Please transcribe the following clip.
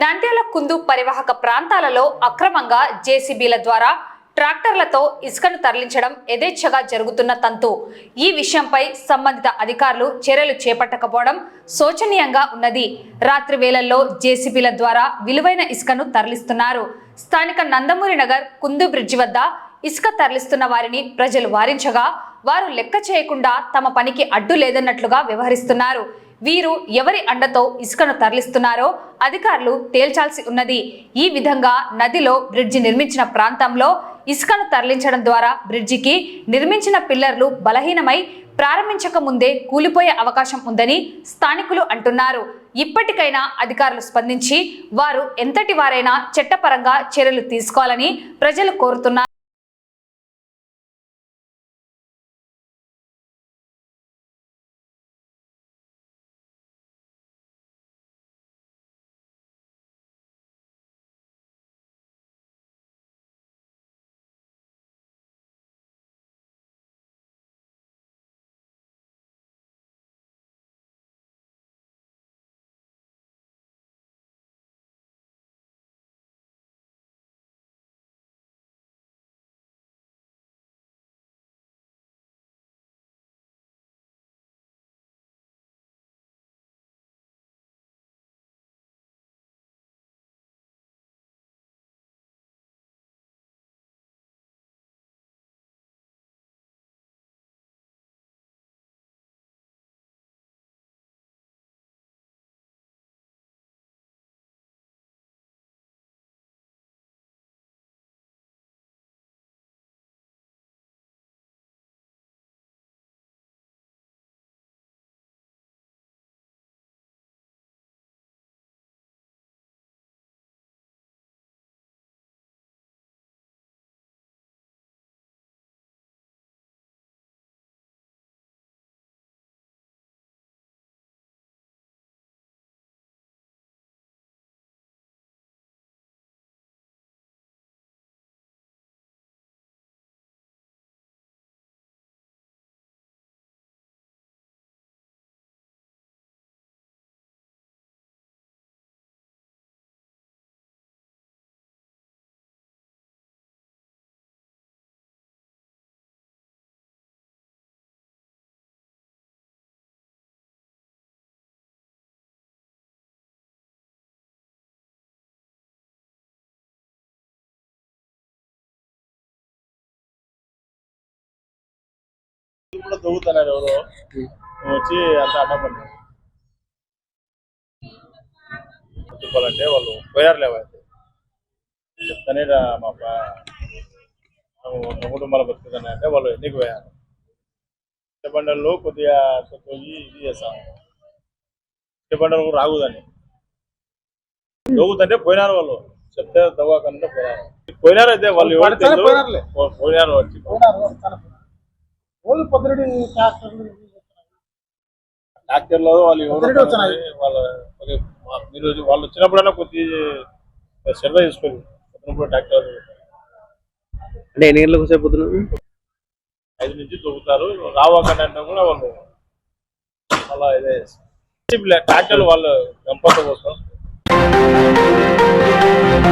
నంద్యాల కుందు పరివాహక ప్రాంతాలలో అక్రమంగా జేసీబీల ద్వారా ట్రాక్టర్లతో ఇసుకను తరలించడం యథేచ్ఛగా జరుగుతున్న తంతు. ఈ విషయంపై సంబంధిత అధికారులు చర్యలు చేపట్టకపోవడం శోచనీయంగా ఉన్నది. రాత్రి వేళల్లో జేసీబీల ద్వారా విలువైన ఇసుకను తరలిస్తున్నారు. స్థానిక నందమూరి నగర్ కుందు బ్రిడ్జి వద్ద ఇసుక తరలిస్తున్న వారిని ప్రజలు వారించగా వారు లెక్క చేయకుండా తమ పనికి అడ్డు లేదన్నట్లుగా వ్యవహరిస్తున్నారు. వీరు ఎవరి అండతో ఇసుకను తరలిస్తున్నారో అధికారులు తేల్చాల్సి ఉన్నది. ఈ విధంగా నదిలో బ్రిడ్జి నిర్మించిన ప్రాంతంలో ఇసుకను తరలించడం ద్వారా బ్రిడ్జికి నిర్మించిన పిల్లర్లు బలహీనమై ప్రారంభించక ముందే కూలిపోయే అవకాశం ఉందని స్థానికులు అంటున్నారు. ఇప్పటికైనా అధికారులు స్పందించి వారు ఎంతటి వారైనా చట్టపరంగా చర్యలు తీసుకోవాలని ప్రజలు కోరుతున్నారు. కూడా దొంగతున్నారు ఎవరో. వచ్చి అంత అడ్డపడ్డారు చెప్పాలంటే వాళ్ళు పోయారు లేవైతే చెప్తానే రా మా మళ్ళీ బతుకుతానే అంటే వాళ్ళు ఎన్నికి పోయారు? బండల్లో కొద్దిగా పోయి ఇది చేస్తాం. బండలు రాగుదని దొంగతంటే పోయినారు వాళ్ళు. చెప్తే దవ్వకంటే పోయినారు. పోయినారు అయితే వాళ్ళు పోయినారు వచ్చి. రోజు పొద్దుడి ట్రాక్టర్లు ట్రాక్టర్లో వాళ్ళు ఎవరు వచ్చినాయి. వాళ్ళ మీరు వాళ్ళు వచ్చినప్పుడైనా కొద్ది శ్రద్ధ వచ్చినప్పుడు ట్రాక్టర్ అంటే ఎన్ని గంటలకు సేపు పొద్దున? ఐదు నుంచి దొరుకుతారు రావకండి అంటే కూడా వాళ్ళు అలా ఇదే ట్రాక్టర్లు వాళ్ళు గంపతో కోసం